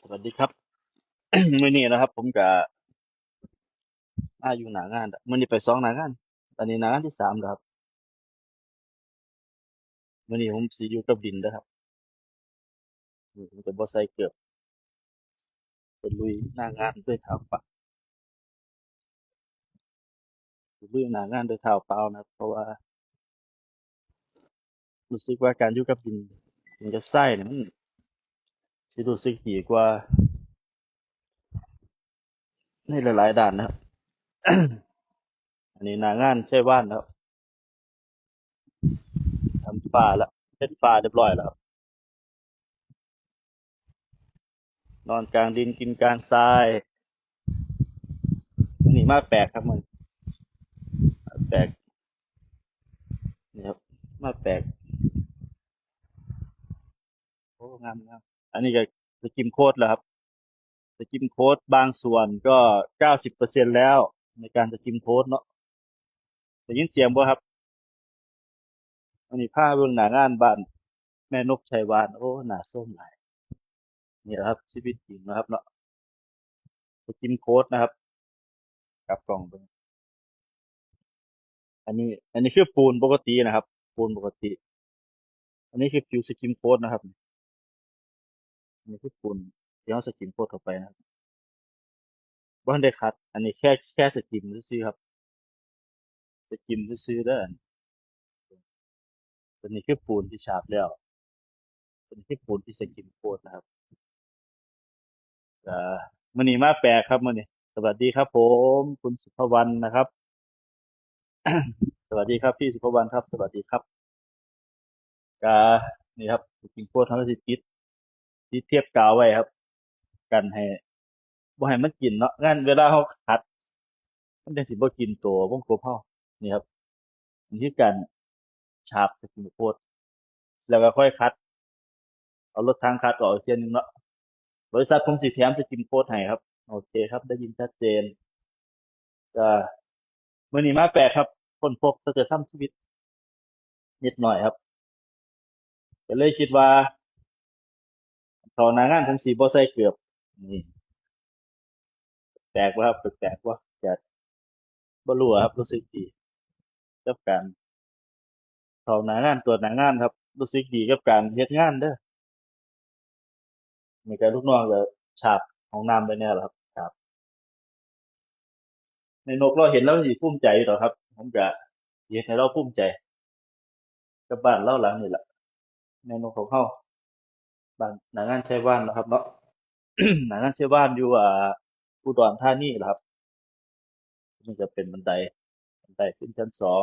สวัสดีครับ มื้อนี้นะครับ ผมก็มาอยู่หน้างานมื้อนี้ไปสองหน้างาน ตอนนี้หน้างานที่สามแล้วครับมื้อนี้ผมสิอยู่กับดินนะครับผมจะบ่ใส่เกือบเป็นลุยหน้างานด้วยเท้าเปล่าลุยหน้างานด้วยเท้าเปล่านะครับเพราะว่า รู้สึกว่าการอยู่กับดินดินกับทรายเนี่ยมัน สิรู้สึกดีกว่า ในหลายๆด้านนะครับ อันนี้นางานใช้ว่านนะครับทำฝ้าแล้วเช็ดฝ้าเรียบร้อยแล้วครับ นอนกลางดินกินกลางทรายนนี่มาแปลกครับมันแปลกนี่ครับมาแปลกโอ้งามงาม อันนี้ก็สกิมโค้ดแล้วครับสกิมโค้ดบางส่วนก็เก้าสิบเปอร์เซ็นแล้ว ในการสกิมโค้ดเนาะได้ยินเสียงบ่ครับ อันนี้ผ้าเบื้องหน้างานบ้านแม่นกชัยวานโอ้หนาส้มหลายนี่แหละครับชีวิตจริงนะครับเนาะสกิมโค้ดนะครับกลับกล่องเบิ่งอันนี้ อันนี้คือปูนปกตินะครับ ปูนปกติ อันนี้คือผิวสกิมโค้ดนะครับ อันนี้คือปูนที่เอาสกิมโค้ดเข้าไปนะครับบ่ทันได้คัด อันนี้แค่แค่สกิมซื่อครับ สกิมซื่อๆเด้ออันตัวนี้คือปูนที่ฉาบแล้วตัวนี้คือปูนที่สกิมโค้ดนะครับอ่ามื้อนี้มาแปลครับมื้อนี้สวัสดีครับผม คุณสุภวรรณนะครับ สวัสดีครับพี่สุภวรรณครับ สวัสดีครับกานี่ครับสกิมโค้ดทำให้สิติด ติดเทียบกาวไว้ครับ กันให้บ่ให้มันกินเนาะงั้นเวลาเฮาขัด มันจังสิบ่กินตัววงกลมเฮานี่ครับนี่คือการฉาบสกิมโค้ดแล้วก็ค่อยคัด เอารถทางคัดออกอีกเทียนึงเนาะบริษัทผมสิแถมสกิมโค้ดให้ครับ โอเคครับ ได้ยินชัดเจนก็มื้อนี้มาแปลกครับ คนพบสัจธรรมชีวิต นิดหน่อยครับก็เลยคิดว่า เขาน้างานผมสิบ่ใส่เกือบนี่แปลกว่าครับแปลกว่าจะบรู้อะครับรู้สึกดีกับการเขานางานตรวจหนางานครับ รู้สึกดีกับการเฮ็ดงานเด้อนี่ก็ลูกน้องก็ฉาบห้องน้ำไปแน่แหละครับฉาบในนกเราเห็นแล้วสิภูมิใจอยู่อครับ ผมก็สิเฮ็ดให้เราภูมิใจ กับบ้านเราหลังนี่แหละในนกของเฮา บ้านหนางานใช้บ้านนะครับเนาะ หนางานใช้บ้านอยู่อ่าอุดรธานีแหละครับนี่จะเป็นบันไดบันไดขึ้นชั้นสอง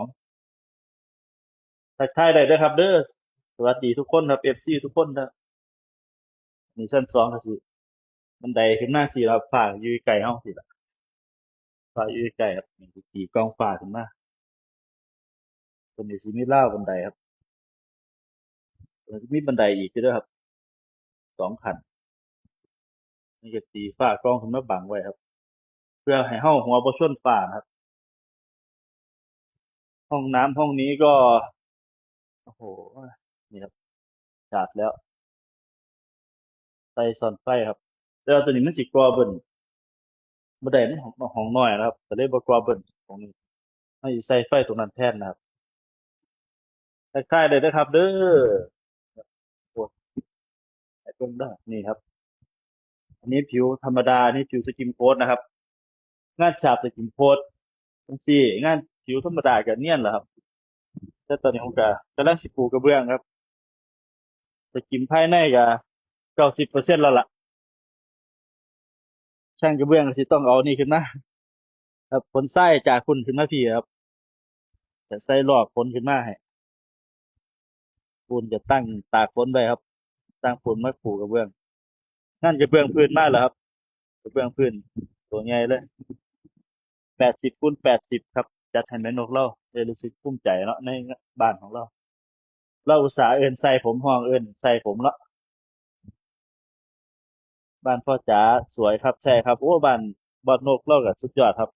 ทักทายได้เด้อครับ เด้อสวัสดีทุกคนครับ FC ทุกคนนะนี่ชั้นสองก็สิบันไดขึ้นมาสิครับฟ้าอยู่ไกลเฮาสิละฟ้าอยู่ไกลครับนี่สิตีกองฟ้าขึ้นมาตรงนี้สิมีราบันไดครับมันจะมีบันไดอีกด้อครับ สองขันนี่ก็ตีฟ้ากองขึ้นมาบังไว้ครับ เพื่อให้เฮาหัวบ่ชนฟ้าครับ ห้องน้ำห้องนี้ก็ โอ้โห นี่ครับฉาบแล้วไฟซ่อนไฟครับแต่ว่าตัวนี้มันสิกรอเบิ่นบ่ได้มันของของน้อยนะครับก็เลยบ่กรอเบิ่นตรงนี้ให้ใส่ไฟตรงนั้นแทนนะครับทักทายได้เด้อครับ เด้อ งเด้นี่ครับ อันนี้ผิวธรรมดานนี้ผิวสกิมโค้ดนะครับ งานฉาบสกิมโค้ดจังซี่ งานผิวธรรมดาก็เนียนแหละครับแต่ตอนนี้ผมก็กำลังสิปูกระเบื้องครับสกิมภายในก็90%แล้วล่ะช่างกระเบื้องสิต้องเอานี่ขึ้นมาครับผลทรายจากคุณขึ้นมาพี่ครับจะใส่ลอกฝนขึ้นมาให้ปูนจะตั้งตากฝนไว้ครับ ตั้งฝนมาปูกระเบื้องนั่นกระเบื้องพื้นมากแล้วครับกระเบื้องพื้นตัวใหญ่เลย80คูณ80ครับจัดให้แม่นกเราได้รู้สึกภูมิใจเนาะในบ้านของเรา เราอุตส่าห์เอิ้นใส่ผมห้องเอิ้นใส่ผมเนาะบ้านพ่อจ๋าสวยครับใช่ครับโอ้บ้านบอดนกเราก็สุดยอดครับ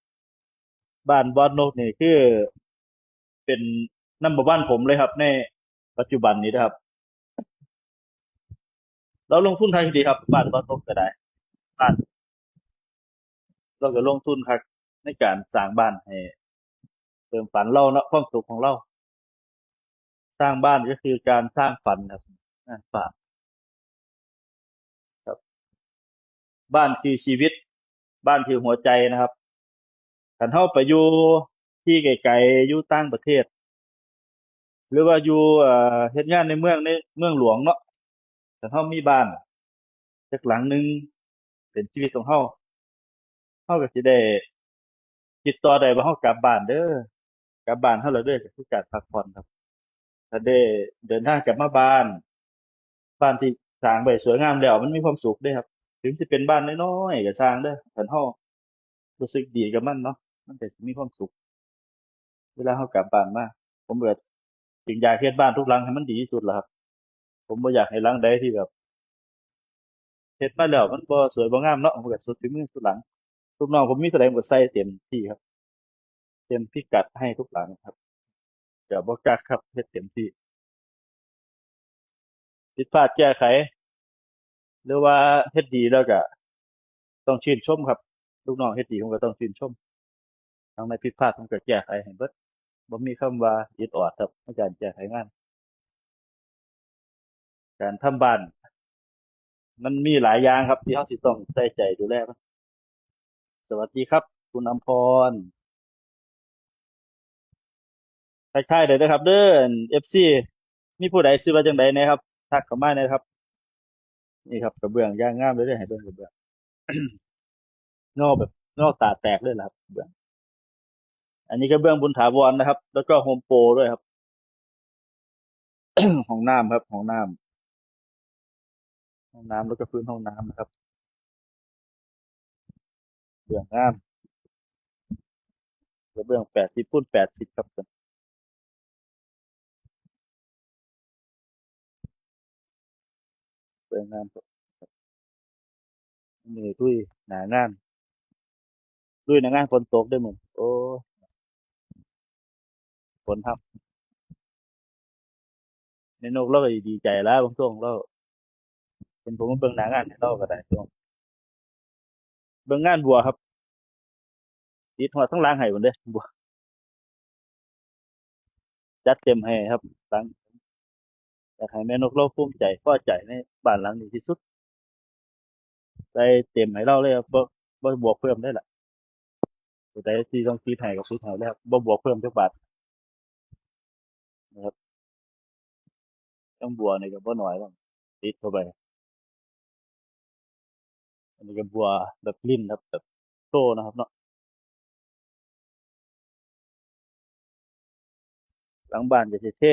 บ้านบอดนกนี่คือเป็นนัมเบอร์วันผมเลยครับ ในปัจจุบันนี้นะครับ เราลงทุนทางที่ดีครับ บ้านบอดนกก็ได้บ้าน เราก็ลงทุนครับในการสร้างบ้านให้เติมฝันเราเนาะความสุขของเรา สร้างบ้านก็คือการสร้างฝันครับงานฝากครับ บ้านคือชีวิต บ้านคือหัวใจนะครับคันเฮาไปอยู่ที่ไกลๆอยู่ต่างประเทศ หรือว่าอยู่เอ่อเฮ็ดงานในเมืองในเมืองหลวงเนาะ คันเฮามีบ้านสักหลังหนึงเป็นชีวิตของเฮาเฮาก็สิได้ติดต่อได้ว่าเฮากลับบ้านเด้อกลับบ้านเฮาแล้วเด้อก็คือการพักผ่อนครับถ้าได้เดินทางกลับมาบ้าน บ้านที่สร้างไว้สวยงามแล้วมันมีความสุขด้ครับ ถึงสิเป็นบ้านน้อยๆก็สร้างเด้อคันเฮารู้สึกดีกับมันเนาะมันก็สิมีความสุข เวลาเฮากลับบ้านมาผมก็จึงอยากเฮ็ดบ้านทุกหลังให้มันดีที่สุดล่ะครับ ผมบ่อยากให้หลังใดที่แบบเฮ็ดมาแล้วมันบ่สวยบ่งามเนาะผมก็สุดฝีมือสุดหลังลูกน้องผมมีเท่าใดผมก็ใส่เต็มที่ครับ เต็มพิกัดให้ทุกหลังครับเก็บ่กักครับเฮ็ดเต็มที่ผิดพลาดแก้ไข หรือว่าเฮ็ดดีแล้วก็ต้องชื่นชมครับ ลูกน้องเฮ็ดดีผมก็ต้องชื่นชมทางในผิดพลาดผมก็แก้ไขให้เบิดบ่มีคำว่าอิดออดครับในการแก้ไขงาน การทำบ้าน มันมีหลายอย่างครับที่เราสิต้องใส่ใจดูแลมันสวัสดีครับ คุณอำพรทักทายได้เด้อครับ เด้อ FC มีผู้ใดซื้อมาจังใดนะครับทักเข้ามานะครับ นี่ครับกระเบื้องย่างงามเลยเด้อให้เบิ่งกระเบื้องงอแบบงอตาแตกเลยล่ะครับเบื้องอันนี้กระเบื้องบุญถาวรนะครับ แล้วก็โฮมโปรด้วยครับห้องน้ำครับห้องน้ำ ห้องน้ำแล้วก็พื้นห้องน้ำนะครับเบื้องงามกระเบื้องแปดสิบพุ่นแปดสิบครับเบื้องงามครับนี่ดุยหนางานดุยหนางานฝนตกได้วยมึงโอ้ฝนครับในนกเราก็ดีใจแล้วบางช่วงเรา เป็นผมมาเบิ่งหนางานให้เราก็ได้ช่วงเบิ่งงานบัวครับติดหัวทั้งล้างให้หมดเลยบัวจัดเต็มให้ครับหลังอยากให้แม่นกเราภูมิใจพอใจในบ้านหลังนี้ที่สุดได้เต็มให้เราเลยครับบ่บ่บวกเพิ่มได้ล่ะผู้ใดที่ต้องคิดให้กับสุดให้แล้วครับบ่บวกเพิ่มจักบาทนะครับต้องบัวนี่ก็บ่น้อยแล้วติดเข้าไป อันนี้ก็บัวแบบลิ้นครับแบบโตนะครับเนาะหลังบ้านก็สิเท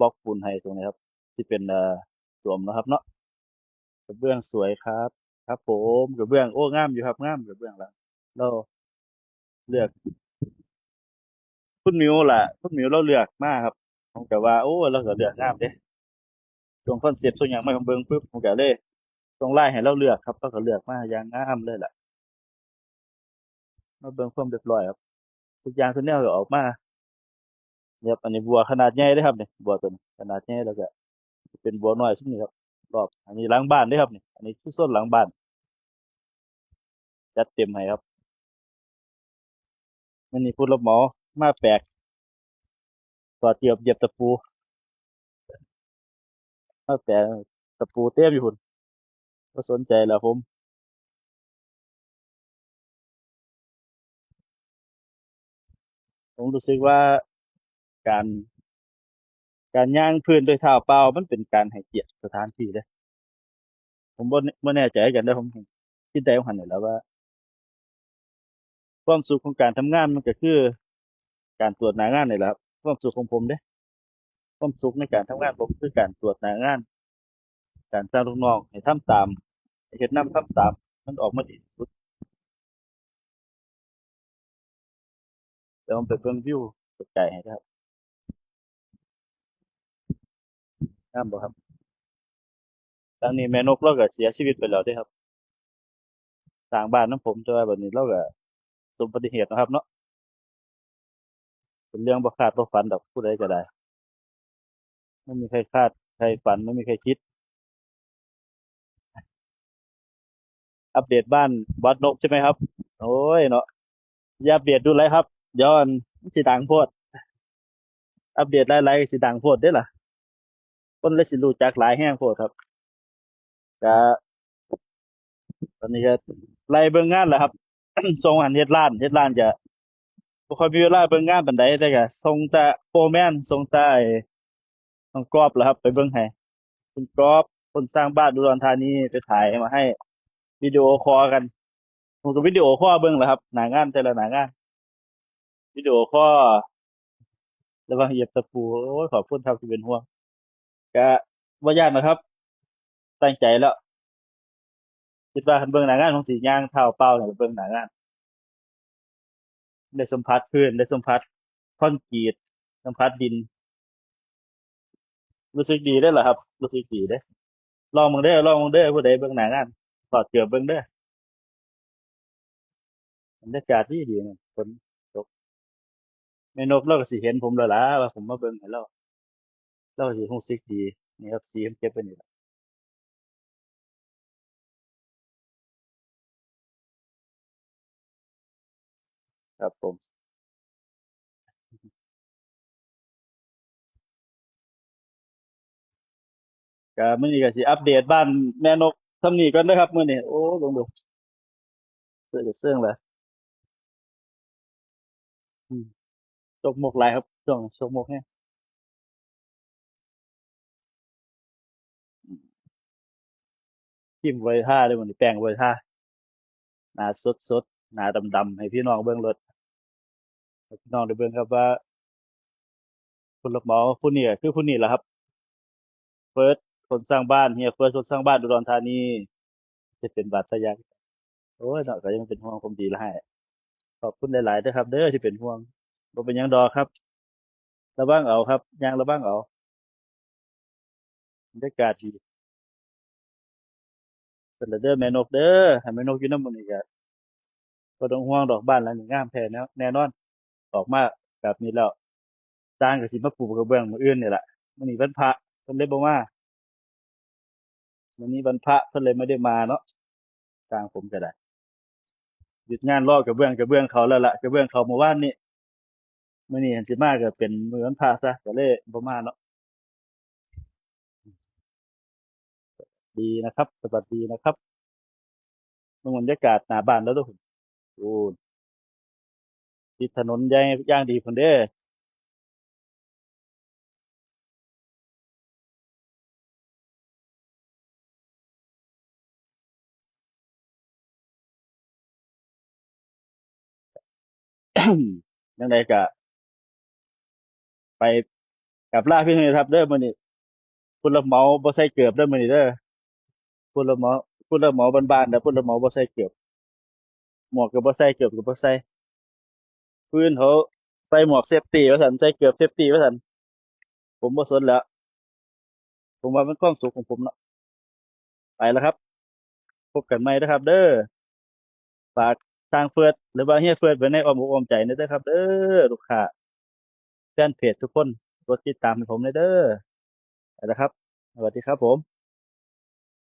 บล็อกปูนให้ตรงนี้ครับ ที่เป็นเอ่อสวมนะครับ เนาะกระเบื้องสวยครับ ครับผมกระเบื้องโอ้งามอยู่ครับงามกระเบื้องแล้วเราเลือกคุณมิวล่ะคุณมิวเราเลือกมากครับผมก็ว่าโอ้เราก็เลือกงามเด้ตรงคอนเซ็ปต์ส่วนหยังมาผมเบิ่งปึ๊บผมก็เลย ส่งไลน์ให้เราเลือกครับเราก็เลือกมาอย่างงามเลยล่ะมาเบิ่งความเรียบร้อยครับทุกอย่างทุกแนวก็ออกมาเนี่ยครับอันนี้บัวขนาดใหญ่เด้อครับเนี่ยบัวตัวนี้ขนาดใหญ่แล้วก็เป็นบัวน้อยซุมนี้ครับรอบอันนี้หลังบ้านด้อครับนี่อันนี้คือส่วนหลังบ้าน จัดเต็มให้ครับอันนี้ผู้รับหมามาแปลกต่อเจียบเหยียบตะปูมาแปลกตะปูเต็มอยู่พุ่น บ่สนใจแล้วผมผมรู้สึกว่าการ การย่างพื้นด้วยเท้าเปล่ามันเป็นการให้เกียรติสถานที่เด้อผมบ่บ่แน่ใจกันเด้อผมคิดได้ว่าหั่นนี่แหละว่า ความสุขของการทำงานมันก็คือ การตรวจหน้างานนี่แหละครับความสุขของผมเด้ความสุขในการทำงานผมคือการตรวจหน้างาน การสร้างลูกน้องให้ทำตาม ให้เฮ็ดนำทำตามมันออกมาดีที่สุดเดี๋ยวผมไปเบิ่งวิวไกลๆให้เด้ครับงามบ่ครับหลังนี้แม่นกเราก็เสียชีวิตไปแล้วด้ครับสร้างบ้านนำผมแต่ว่าบัดนี้เราก็สบอุบัติเหตุนะครับเนาะเป็นเรื่องบ่คาดบ่ฝันดอกผู้ใดก็ได้ไม่มีใครคาดใครฝันไม่มีใครคิด อัปเดตบ้านบอสนกใช่ไหมครับ โอ้ยเนาะอย่าอัปเดตดูไรครับยวมันสิดังโพด อัปเดตหลายๆสิดังโพดได้ล่ะคนเลยสิรู้จักหลายแห้งโพดครับก็ตอนนี้ก็ไล่เบิ่งงานแหละครับส่งหันเฮ็ดร้านเฮ็ดร้านจะบ่ค่อยมีเวลาเบิ่งงานปานใดแต่ก็ส่งต่โฟร์แมนส่งแต่ไอ้น้องกรอบแหละครับ ไปเบิ่งให้คุณกรอบคนสร้างบ้านอุดรธานีไปถ่ายมาให้ วิดีโอคอลกันผมก็วิดีโอคอลเบิ่งแหละครับ หน้างานแต่ละหน้างาน วิดีโอคอลแล้วว่าเหยียบตะปูโอ้ยขอบคุณครับที่เป็นห่วงก็บ่ยากนะครับ ตั้งใจแล้วคิดว่าคันเบิ่งหน้างานของสิย่างเท้าเปล่าเนี่ยเบิ่งหน้างาน ได้สัมผัสพื้นได้สัมผัสคอนกรีตสัมผัสดิน รู้สึกดีได้เหรอครับ รู้สึกดีเด้ลองมึงเด้ลองมึงเด้ผู้ใดเบิ่งหน้างาน ถอดเกือบเบิ่งเด้อบรรยากาศดีดีนะฝนตกแม่นกเราก็สิเห็นผมแล้วล่ะว่าผมมาเบิ่งให้เราเราก็สิรู้สึกดีนี่ครับสีผมเก็บไว้นี่ล่ะครับผมก็มื้อนี้ก็สิอัปเดตบ้านแม่นก ส่ำนี้ก่อนเด้ครับมื้อนี้โอ้เบิ่งดูเสื้อจะเสื่องเลยอืมตกหมกหลายครับช่วงนี้ตกหมกแฮงทิ่มไว้ท่าเด้อมื้อนี้แป้งไว้ท่าหน้าสดๆหน้าดำๆให้พี่น้องเบิ่งรถพี่น้องได้เบิ่งครับว่าผู้รับเหมาผู้นี้ก็คือผู้นี้แหละครับเฟิร์ส คนสร้างบ้านเฮียเฟิร์สคนสร้างบ้านอุดรธานีจะเป็นบาดทะยักโอ้ยเนาะก็ยังเป็นห่วงผมดีละให้ขอบคุณหลายๆเด้อครับ เด้อที่เป็นห่วงบ่เป็นยังดอครับระวังเอาครับยางระวังเอาบรรยากาศดีเพิ่นเด้อแม่นกเด้อให้แม่นกอยู่นำมู่นี้ก็ต้องห่วงดอกบ้านหลังนี้งามแท้แนวแน่นอนออกมาแบบนี้แล้วสร้างก็สิมาปูกระเบื้องมื้ออื่นนี่แหละมื้อนี้วันพระเพิ่นเลยบ่มา มื้อนี้วันพระเพิ่นเลยไม่ได้มาเนาะสร้างผมก็ได้หยุดงานรอกระเบื้องกระเบื้องเขาแล้วละกระเบื้องเขาเมื่อวานนี้มื้อนี้เห็นสิมาก็เป็นเหมือนพระซะก็เลยบ่มาเนาะดีนะครับสวัสดีนะครับเบิ่งบรรยากาศหน้าบ้านแล้วเด้อพุ่นโอ้ติดถนนย่างย่างดีพุ่นเด้ อจังไดก็ไปกลับล่าพี่น้องครับ เด้อมื้อนี้ผู้รับเมาบ่ใส่เกือบเด้อมื้อนี้เด้อผู้รับเมาผู้รับเหมาบ้านๆเด้อผู้รับเหมาบ่ใส่เกือบ หมวกก็บ่ใส่เกือบก็บ่ใส่พื้นเขาใส่หมวกเซฟตี้ว่าซั่นใส่เกือบเซฟตี้ว่าซั่นผมบ่สนแล้ว ผมว่ามันความสุขของผมเนาะไปแล้วครับ พบกันใหม่นะครับ เด้อฝาก ทางเฟิร์สหรือว่าเฮียเฟิร์สไว้ในอ้อมอกอ้อมใจนะเด้อครับเด้อลูกค้าแฟนเพจทุกคนกดติดตามให้ผมเลยเด้อนะครับ สวัสดีครับผม